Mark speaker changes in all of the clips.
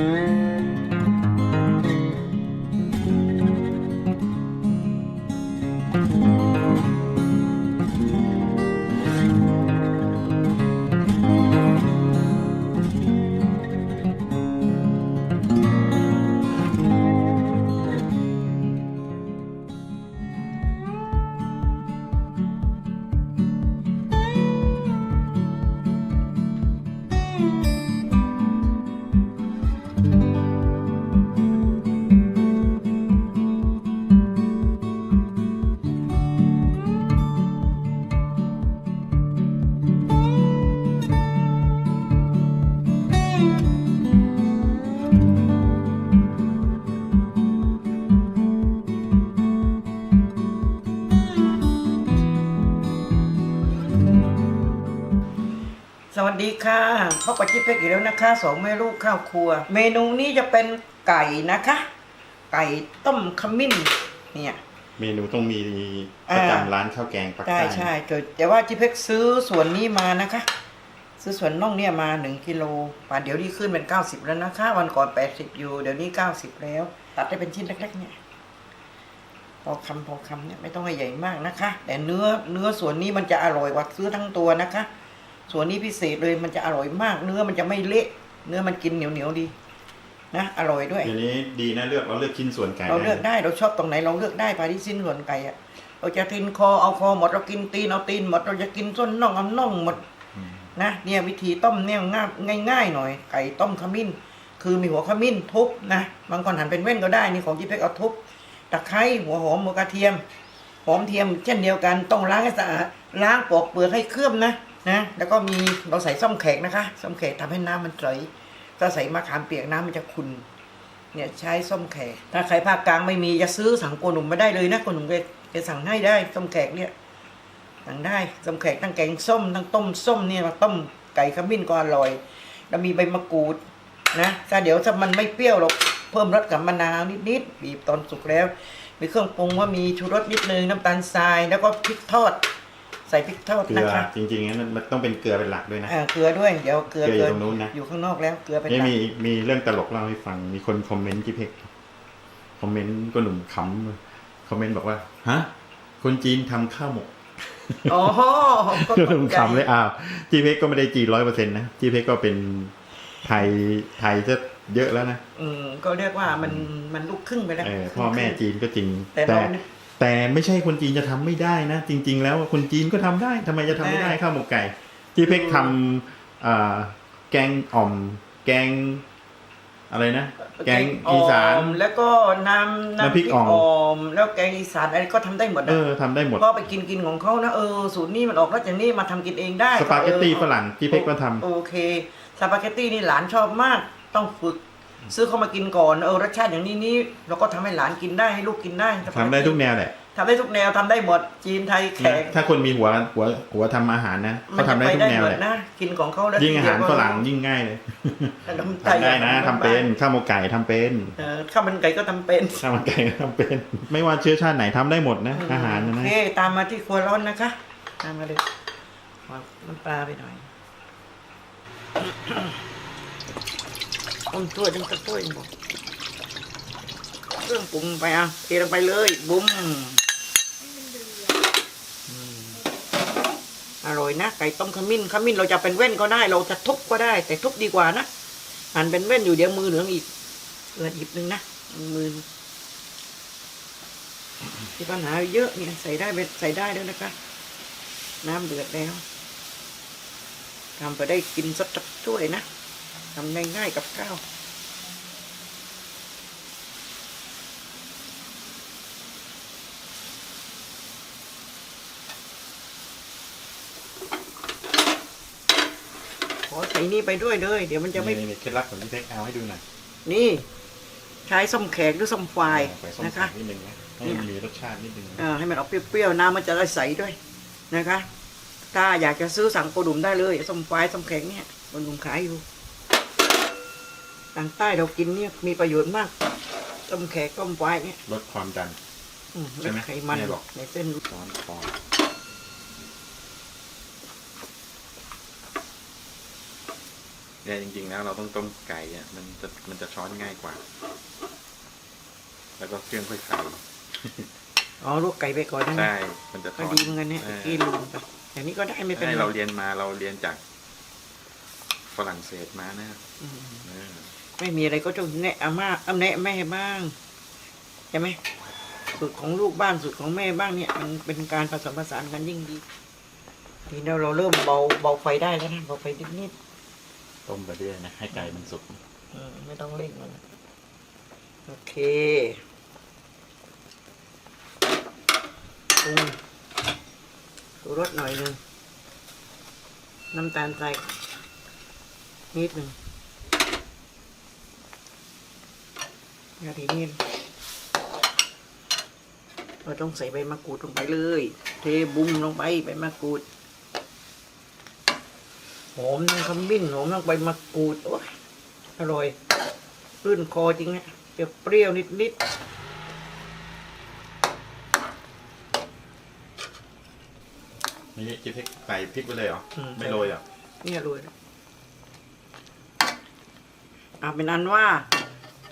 Speaker 1: สวั ดีค่ะพบกับจิ๊บเพ็กอีกแล้วนะคะสองแม่ลูกข้าวครัว เมนูนี้จะเป็นไก่นะคะ ไก่ต้มขมิ้นเนี่ย
Speaker 2: เมนูต้องมีประจำร้านข้าวแกงปัก
Speaker 1: ใช่
Speaker 2: ใต้
Speaker 1: ใช่แต่แต่ว่าจิ๊บเพ็กซื้อส่วนนี้มานะคะ ซื้อส่วนน่องเนี่ยมาหนึ่งกิโลป่านเดี๋ยวนี้ขึ้นเป็นเก้าสิบแล้วนะคะ วันก่อนแปดสิบอยู่เดี๋ยวนี้เก้าสิบแล้ว ตัดได้เป็นชิ้นเล็กๆเนี่ยพอคำพอคำเนี่ยไม่ต้องให้ใหญ่มากนะคะ แต่เนื้อเนื้อส่วนนี้มันจะอร่อยกว่าซื้อทั้งตัวนะคะ ส่วนนี้พิเศษเลยมันจะอร่อยมาก เนื้อมันจะไม่เละเนื้อมันกินเหนียวเหนียวๆดีนะอร่อยด้วย
Speaker 2: เดี๋ยวนี้ดีนะเลือกเราเลือกชิ้นส่วนไก่
Speaker 1: เราเลือกได้เราชอบตรงไหนเราเลือกได้ปลาที่สิ้นส่วนไก่อะเราจะกินคอเอาคอหมดเรากินตีนเอาตีนหมดเราจะกินส้นน่องเอาน่องหมด
Speaker 2: อืม
Speaker 1: นะเนี่ยวิธีต้มเนี่ยง่ายง่ายๆหน่อย ไก่ต้มขมิ้น คือมีหัวขมิ้นทุบนะบางคนหั่นเป็นเว้นก็ได้นี่ของจีเพ็กเอาทุบตะไคร้หัวหอมหัวกระเทียมหอมเทียมเช่นเดียวกันต้องล้างให้สะอาดล้างปอกเปลือกให้เคลือบนะ นะ แล้วก็มีเราใส่ส้มแขกนะคะส้มแขกทำให้น้ำมันใสถ้าใส่มะขามเปียกน้ำมันจะขุ่นเนี่ยใช้ส้มแขก ถ้าใครภาคกลางไม่มีจะซื้อสั่งโกหนุ่มมาได้เลยนะโกหนุ่มจะจะสั่งให้ได้ส้มแขกเนี่ยสั่งได้ส้มแขกทั้งแกงส้มทั้งต้มส้มเนี่ยมาต้มไก่ขมิ้นก็อร่อย แล้วมีใบมะกรูดนะถ้าเดี๋ยวถ้ามันไม่เปรี้ยวเราเพิ่มรสกับมะนาวนิดๆบีบตอนสุกแล้ว มีเครื่องปรุงว่ามีชูรสนิดนึงน้ำตาลทรายแล้วก็พริกทอด ใส่พริกทอด
Speaker 2: เกลื
Speaker 1: นะ
Speaker 2: อ
Speaker 1: คะ
Speaker 2: จริงๆนั้นมันต้องเป็นเกลือเป็นหลักด้วยนะ
Speaker 1: อ่าเกลือด้วยเดี๋ยวเกลือ
Speaker 2: เกลืออยู่ตรงนู้นนะ
Speaker 1: อยู่ข้างนอกแล้วเกลือเป็นห
Speaker 2: นี่
Speaker 1: ลัก
Speaker 2: มีมีเรื่องตลกเล่าให้ฟัง มีคนคอมเมนต์ที่เพกคอมเมนต์ก็หนุ่มขำคอมเมนต์บอกว่าฮะคนจีนทำข้าวหมก
Speaker 1: อ๋อก็
Speaker 2: ก็
Speaker 1: ต
Speaker 2: หนุ่
Speaker 1: ก
Speaker 2: ม
Speaker 1: ใจ
Speaker 2: ขำเลยอ้าวจีเพกก็ไม่ได้จีร้อยเปอร์เซ็นต์นะจีเพกก็เป็นไทยไทยจะเยอะแล้วนะ
Speaker 1: อืมก็เรียกว่ามันมันลูกครึ่งไปแล้ว
Speaker 2: เออพ่อแม่จีนก็จริง
Speaker 1: แต่
Speaker 2: แต่
Speaker 1: เราเนี่ย
Speaker 2: แต่ไม่ใช่คนจีนจะทำไม่ได้นะ จริง ๆ แล้วคนจีนก็ทำได้ทำไมจะทำไม่ได้
Speaker 1: ได้
Speaker 2: ข้าวหมกไก่จีเพกทำอ่าแกงอ่อม แกงอะไรนะ แกงอีสาน
Speaker 1: มแล้วก็น้ำ
Speaker 2: น้ำพริกอ่อม
Speaker 1: มแล้วแกงอีสานอะไรก็ทำได้หมด
Speaker 2: เอ
Speaker 1: นะ
Speaker 2: อทำได้หมด
Speaker 1: ก็ไปกินกินของเขานะเออสูตรนี้มันออกแล้วจากนี้มาทำกินเองได้
Speaker 2: สปาเกตตี้
Speaker 1: ออ
Speaker 2: ฝรั่งจีเพกก็ทำ
Speaker 1: โอเคสปาเกตตี้นี่หลานชอบมากต้องฝึก ซื้อเข้ามากินก่อนเออรสชาติอย่างนี้นี่เราก็ทำให้หลานกินได้ให้ลูกกินได้สปาเกตตี้
Speaker 2: ทำได้ทุกแนวแหละ
Speaker 1: ทำได้ทุกแนวทำได้หมดจีนไทยแข
Speaker 2: นะ
Speaker 1: ก
Speaker 2: ถ้าคนมีหัวหัวหัวทำอาหารนะ
Speaker 1: มั
Speaker 2: เขาทำได้
Speaker 1: จะ
Speaker 2: ทุ
Speaker 1: ป
Speaker 2: กแนว
Speaker 1: หม
Speaker 2: แห
Speaker 1: ด
Speaker 2: ละ
Speaker 1: นะกินของเขาแล้ว
Speaker 2: ยิ่งอาหาร
Speaker 1: ทีเดียว
Speaker 2: ฝรั่งยิ่งง่ายเลย
Speaker 1: ขนม
Speaker 2: ทำได้นะ
Speaker 1: ขม
Speaker 2: ทำเป็นข้าวหมกไก่ทำเป็น
Speaker 1: เออข้าวมันไก่ก็ทำเป็น
Speaker 2: ข้าวมันไก่ก็ทำเป็น ไม่ว่าเชื้อชาติไหนทำได้หมดนะ อาหารนะ
Speaker 1: โอ
Speaker 2: นะ
Speaker 1: เคตามมาที่ครัวร้อนนะคะตามมาเลยขอน้ำปลาไปหน่อย ต้มถ้วยต้มตะถ้วยบอกเครื่องปรุงไปอะเทลงไปเลยบุ้มอร่อยนะไก่ต้มขมิ้นขมิ้นเราจะเป็นเว้นก็ได้ เราจะทุบก็ได้ แต่ทุบดีกว่านะหั่นเป็นเว้นอยู่เดี๋ยวมือเหลืองอีกเอือหยิบหนึ่งนะมือที่ปัญหาเยอะเนี่ยใส่ได้เป็นใส่ได้แล้วนะคะ น้ำเดือดแล้วทำไปได้กินสดช่วยนะ ทำง่ายๆกับข้าวขอใส่นี่ไปด้วยเลย เดี๋ยวมันจะไม่
Speaker 2: นี่เคล็ดลับของพี่เพ็กเอาให้ดูหน่อย
Speaker 1: นี่ ใช้ส้มแขกหรือส้มควาย
Speaker 2: ใส่ส้ม
Speaker 1: นะคะ
Speaker 2: นิดนึงนะให้มันมีรสชาตินิดนึงนะ
Speaker 1: อ่าให้มันออกเปรี้ยวๆ น้ำมันจะได้ใสด้วยนะคะ ถ้าอยากจะซื้อสั่งโกดุมได้เลยส้มควายส้มแข็งเนี่ยโกดุมขายอยู่ ทางใต้เรากินเนี่ยมีประโยชน์มากส้มแขกส้มควายเนี่ย
Speaker 2: ลดความดัน
Speaker 1: อืม
Speaker 2: ใช่ไหม
Speaker 1: ลดไขมัน
Speaker 2: แม่บอก
Speaker 1: ในเส้น
Speaker 2: ร้อนคอเเนี่ยจริงๆแล้วเราต้องต้มไก่อะมันจะมันจะช้อนง่ายกว่า แล้วก็เครื่องค่อยใส่
Speaker 1: อ๋อลวกไก่ไปก่อนได้ไหม
Speaker 2: ใช่มันจะ
Speaker 1: ก็
Speaker 2: ทอด
Speaker 1: ดีเหมือนกันเนี่ย
Speaker 2: เออ
Speaker 1: กินลืมไปอย่างนี้ก็ได้ไม่เป็น
Speaker 2: ใช่
Speaker 1: ไร
Speaker 2: เราเรียนมาเราเรียนจากฝรั่งเศสมานะครับ
Speaker 1: อืม
Speaker 2: เออ
Speaker 1: ไม่มีอะไรก็ต้องแนะอาม่าเอาแนะแม่บ้างใช่ไหมสูตรของลูกบ้านสูตรของแม่บ้างเนี่ย มันเป็นการผสมผสานกันยิ่งดีทีนี้เราเริ่มเบาเบาไฟได้แล้วนะเบาไฟนิดนิด
Speaker 2: ต้มไปเรื่อยนะ ให้ไก่มันสุก
Speaker 1: ๆอืมไม่ต้องเร่งมันโอเคปรุงชูรสหน่อยหนึ่งน้ำตาลใส่นิดหนึ่ง แล้วทีนี้เราต้องใส่ใบมะกรูดลงไปเลย เทบุ้มลงไปใบมะกรูดหอมทั้งขมิ้นหอมทั้งใบมะกรูดโอ้ยอร่อยรื่นคอจริงเนี่ยจะเปรี้ยวนิดนิด
Speaker 2: นี่จิ๊บพริกใส่พริกไปเลยเหรอ
Speaker 1: ๆอื
Speaker 2: ไม่โรยเหรอ
Speaker 1: นี่อร่อยนะเอาเป็นอันว่า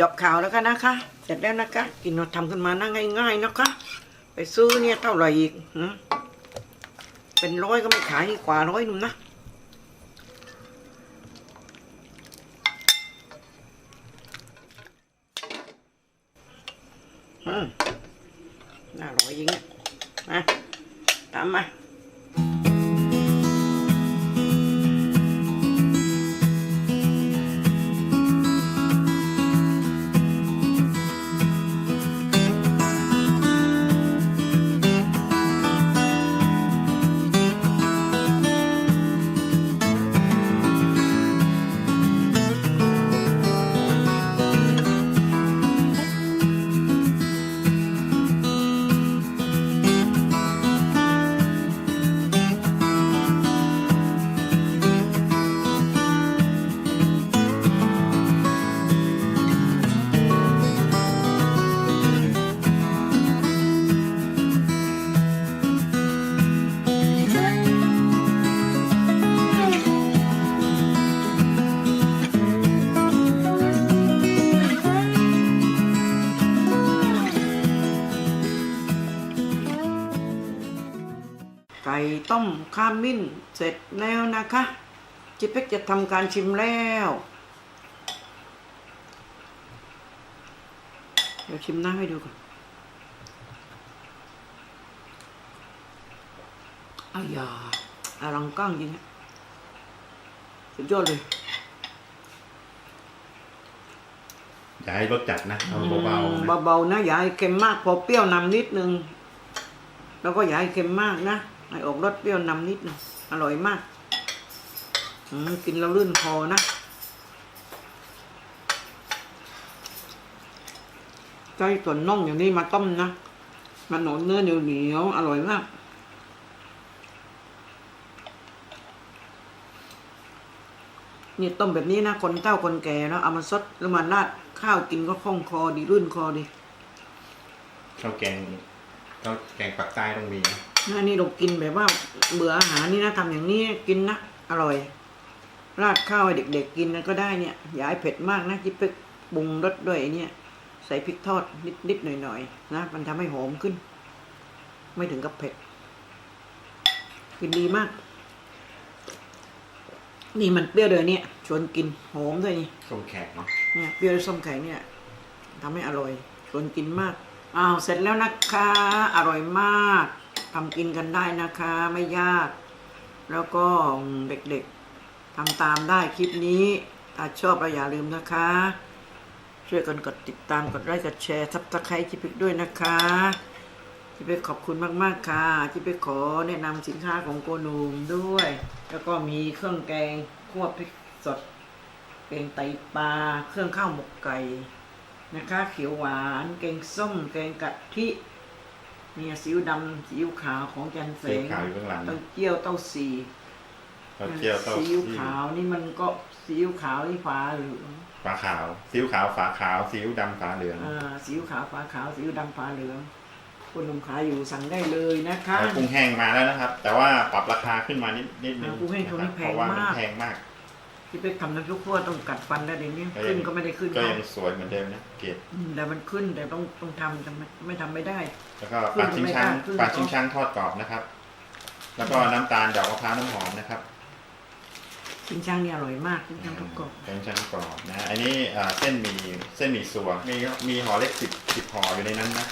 Speaker 1: จบข่าวแล้วกันนะคะ เสร็จแล้วนะคะ กินเราทำขึ้นมานะง่าย ๆนะคะ ไปซื้อเนี่ยเท่าไหร่อีกเป็นร้อยก็ไม่ขายกว่าร้อยนุ่มนะน่าอร่อยจริงเนี่ยมาตามมา ไก่ต้มข้ามมิ้นเสร็จแล้วนะคะจิเป็กจะทำการชิมแล้ว เดี๋ยวชิมน้ำให้ดูก่อนอายาอลังก้างจริงอะสุดยอดเลย
Speaker 2: อย่าให้รสจัดนะเอาเบาๆนะ
Speaker 1: เบาๆนะอย่าให้เค็มมากพอเปรี้ยวนำนิดนึง แล้วก็อย่าให้เค็มมากนะ ให้ออกรสเปรี้ยวนำนิดนึงอร่อยมากมกินแล้วลื่นคอนะใช้ส่วนน่องอย่างนี้มาต้มนะมันหนอนเนื้อเหนียวเหนียวๆอร่อยมากนี่ต้มแบบนี้นะคนเฒ่าคนแก่แล้วเอามาซดแล้วมาราดข้าวกินก็คล่องคอดี รื่นคอดี
Speaker 2: ข้าวแกงข้าวแกงปักใต้ต้องมีนะ
Speaker 1: นะนี่เรากินแบบว่าเบื่ออาหารนี่นะทำอย่างนี้กินนะอร่อย ราดข้าวให้เด็กๆกินนะก็ได้เนี่ยอย่าให้เผ็ดมากนะจิบไปปรุงรสด้วยไอ้เนี่ยใส่พริกทอดนิดๆหน่อยๆนะมันทำให้หอมขึ้น ไม่ถึงกับเผ็ด กินดีมาก นี่มันเปรี้ยวเลยเนี่ยชวนกินหอมด้วยนี่
Speaker 2: ส้มแขกเนาะ
Speaker 1: เนี่ยเปรี้ยวส้มไข่เนี่ยทำให้อร่อยชวนกินมากอ้าวเสร็จแล้วนะคะ อร่อยมาก ทำกินกันได้นะคะไม่ยาก แล้วก็เด็กๆทำตามได้คลิปนี้ถ้าชอบเราอย่าลืมนะคะ ช่วยกันกดติดตามกดไลค์กดแชร์ทับตะไคร้จิพิกด้วยนะคะจิพิกขอบคุณมากๆค่ะจิพิกขอแนะนำสินค้าของโกนูมด้วย แล้วก็มีเครื่องแกงคั่วพริกสดเป็นไตปลาเครื่องข้าวหมกไก่นะคะ เขียวหวาน แกงส้ม แกงกะทิ เนี่ยซีอิ๊วดำซีอิ๊วขาวของจันเส
Speaker 2: เสีย
Speaker 1: ง
Speaker 2: ขาวอยู่ข้างหลัง
Speaker 1: เต้าเจี้ยวเต้าสี
Speaker 2: เต้าเจี้ยวเต้า
Speaker 1: ซีอิ๊วขาวนี่มันก็ซีอิ๊วขาวนี่ฟ้าเหลือง
Speaker 2: ฝาขาวซีอิ๊วขาวฝาขาวซีอิ๊วดำฝาเหลือง
Speaker 1: อ่าซีอิ๊วขาวฟ้าขาวซีอิ๊วดำฟ้าเหลืองคุณหนุ่มขายอยู่สั่งได้เลยนะคะ
Speaker 2: แล้วกุ้งแห้งมาแล้วนะครับ แต่ว่าปรับราคาขึ้นมานิดนิดนึง
Speaker 1: อ่ากุ้งแห้งช่วงนี้ะ
Speaker 2: ครับ
Speaker 1: แพง
Speaker 2: เพราะว่ามัน
Speaker 1: มาก
Speaker 2: แพงมาก
Speaker 1: จ ที่ไปทำน้ำซุปคั่วต้องกัดฟันได้เดี๋ยวนี้ขึ้นก็ไม่ได้ขึ้น
Speaker 2: ก็
Speaker 1: เขา
Speaker 2: ยังสวยเหมือนเดิมนะเกด
Speaker 1: อืมแต่มันขึ้นแต่ต้องต้องทำจะไม่ไม่ทำไม่ได้
Speaker 2: แล้วก็ปลาชิงช้าง
Speaker 1: ขึ้น
Speaker 2: ปลาชิงช้างทอดกรอบนะครับ แล้วก็น้ำตาลดอกมะพร้าวน้ำหอมนะครับ
Speaker 1: ชิงช่างนี่อร่อยมากชิงช่างทอดกรอบ
Speaker 2: ชิงช้างกรอบนะอันนี้อ่าเส้นหมี่เส้นหมี่สัวมีมีห่อเล็กสิบสิบห่ออยู่ในนั้นนะ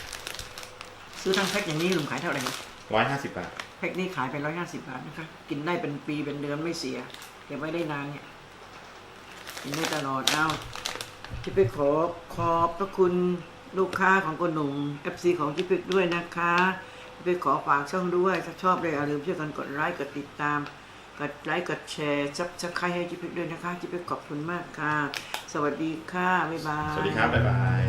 Speaker 1: ซื้อทั้งแพ็คอย่างนี้ลุงขายเท่าไหร่ครับ
Speaker 2: ร้อยห้าสิบบาท
Speaker 1: แพ็คนี้ขายไปร้อยห้าสิบบาทนะคะ กินได้เป็นปีเป็นเดือนไม่เสียเก็บไว้ได้นานเนี่ย กินได้ตลอดเอาที่ไปขอขอบพระคุณลูกค้าของคนหนุ่ม FC ของจิพิกด้วยนะคะไปขอฝากช่องด้วยถ้าชอบเลยอย่าลืมช่วยกันกดไลค์กดติดตาม กดไลค์กดแชร์ซับสไครต์ให้จิพิกด้วยนะคะจิพิกขอบคุณมากค่ะ สวัสดีค่ะบ๊ายบาย
Speaker 2: สวัสดีครับ บ๊ายบาย